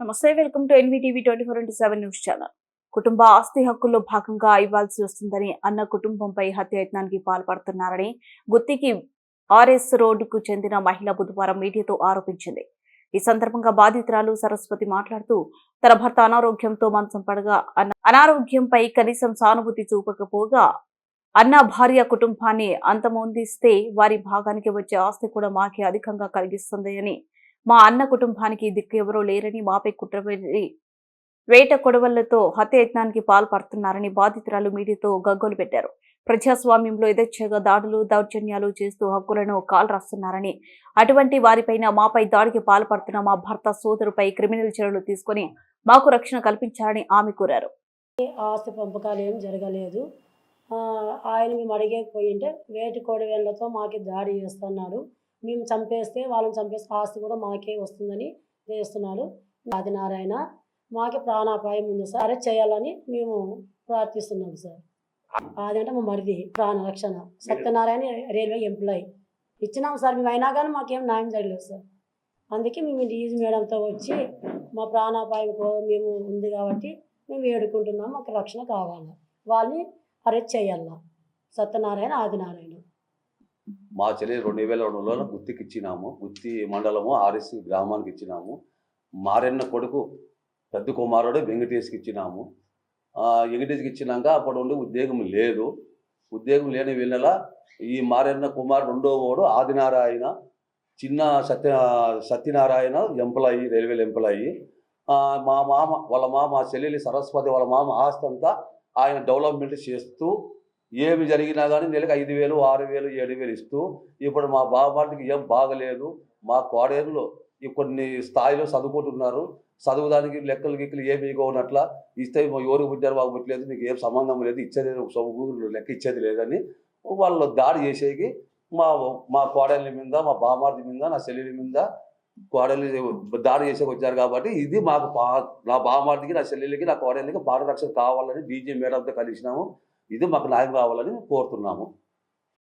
నమస్తే welcome to NVTV twenty four into seven news channel. కుటుంబ ఆస్తి హక్కుల్లో భాగంగా ఇవ్వాల్సి వస్తుందని అన్న కుటుంబంపై హత్యాయత్నానికి పాల్పడుతున్నారని గుత్తికి ఆర్ఎస్ రోడ్డుకు చెందిన మహిళ బుధవారం మీడియాతో ఆరోపించింది. ఈ సందర్భంగా బాధితురాలు సరస్వతి మాట్లాడుతూ తన భర్త అనారోగ్యంతో మంచం పడగా అనారోగ్యంపై కనీసం సానుభూతి చూపకపోగా అన్న భార్య కుటుంబాన్ని అంతమొందిస్తే వారి భాగానికి వచ్చే ఆస్తి కూడా మాకే అధికంగా కలిగిస్తుంది అని మా అన్న కుటుంబానికి దిక్కు ఎవరూ లేరని మాపై కుట్రపెట్టి వేట కొడవళ్ళతో హత్యయత్నానికి పాల్పడుతున్నారని బాధితురాలు మీడియాతో గగ్గోలు పెట్టారు. ప్రజాస్వామ్యంలో యథేచ్ఛగా దాడులు దౌర్జన్యాలు చేస్తూ హక్కులను కాల్ రాస్తున్నారని అటువంటి వారిపైన మాపై దాడికి పాల్పడుతున్న మా భర్త సోదరుపై క్రిమినల్ చర్యలు తీసుకొని మాకు రక్షణ కల్పించాలని ఆమె కోరారు. ఆస్తి పంపకాలు ఏం జరగలేదు. ఆయన మేము అడిగేకపోయింటే వేటి కోడివేళ్ళతో మాకే దాడి చేస్తున్నాడు. మేము చంపేస్తే వాళ్ళని చంపేస్తే ఆస్తి కూడా మాకే వస్తుందని చేస్తున్నాడు ఆదినారాయణ మాకే ప్రాణాపాయం ఉంది సార్. అరెస్ట్ చేయాలని మేము ప్రార్థిస్తున్నాం సార్. అదంటే మా మరిది ప్రాణ రక్షణ. Satyanarayana railway employee. ఇచ్చినాం సార్. మేము అయినా కానీ మాకేం న్యాయం జరగలేదు సార్. అందుకే మేము డీజీ మేడంతో వచ్చి మా ప్రాణాపాయం మేము ఉంది కాబట్టి మేము వేడుకుంటున్నాం. మాకు రక్షణ కావాలి. వాళ్ళని అరెస్ట్ చేయాల. సత్యనారాయణ ఆదినారాయణ మా చెల్లి రెండు వేల రెండులో గుత్తికి ఇచ్చినాము గుత్తి మండలము ఆర్ఎస్ గ్రామానికి ఇచ్చినాము. మారెన్న కొడుకు పెద్ద కుమారుడు వెంకటేష్కి ఇచ్చినాము వెంకటేష్కి ఇచ్చినాక అప్పటి నుండి ఉద్యోగం లేదు. ఉద్యోగం లేని వెళ్ళల ఈ మారెన్న కుమార్ రెండో వాడు ఆదినారాయణ చిన్న సత్య సత్యనారాయణ ఎంప్లాయీ రైల్వేలు ఎంప్లాయీ. మా మామ వాళ్ళ మామ చెల్లెలి సరస్వతి వాళ్ళ మామ ఆస్తి అంతా ఆయన డెవలప్మెంట్ చేస్తూ ఏమి జరిగినా కానీ నెలకు ఐదు వేలు ఆరు వేలు ఏడు వేలు ఇస్తూ ఇప్పుడు మా బాబాటికి ఏం బాగలేదు. మా కోడేరులో ఈ కొన్ని స్థాయిలో చదువుకుంటున్నారు. చదువుదానికి లెక్కలు గిక్కలు ఏమి ఇవ్వనట్ల ఇస్తే మా ఎవరికి పుట్టారు మాకు పుట్టలేదు నీకు ఏం సంబంధం లేదు ఇచ్చేది లెక్క ఇచ్చేది లేదని వాళ్ళు దాడి చేసేకి మా మా కోడలి మీద మా బామార్ది మీద నా చెల్లెలి మీద కోడలి దాడి చేసేకి వచ్చారు కాబట్టి ఇది మాకు పా నా బామార్దికి నా చెల్లెలికి నా కోడలికి పాదరక్షణ కావాలని డీజీ మేడంతో కలిసినాము. ఇది మాకు న్యాయం కావాలని కోరుతున్నాము.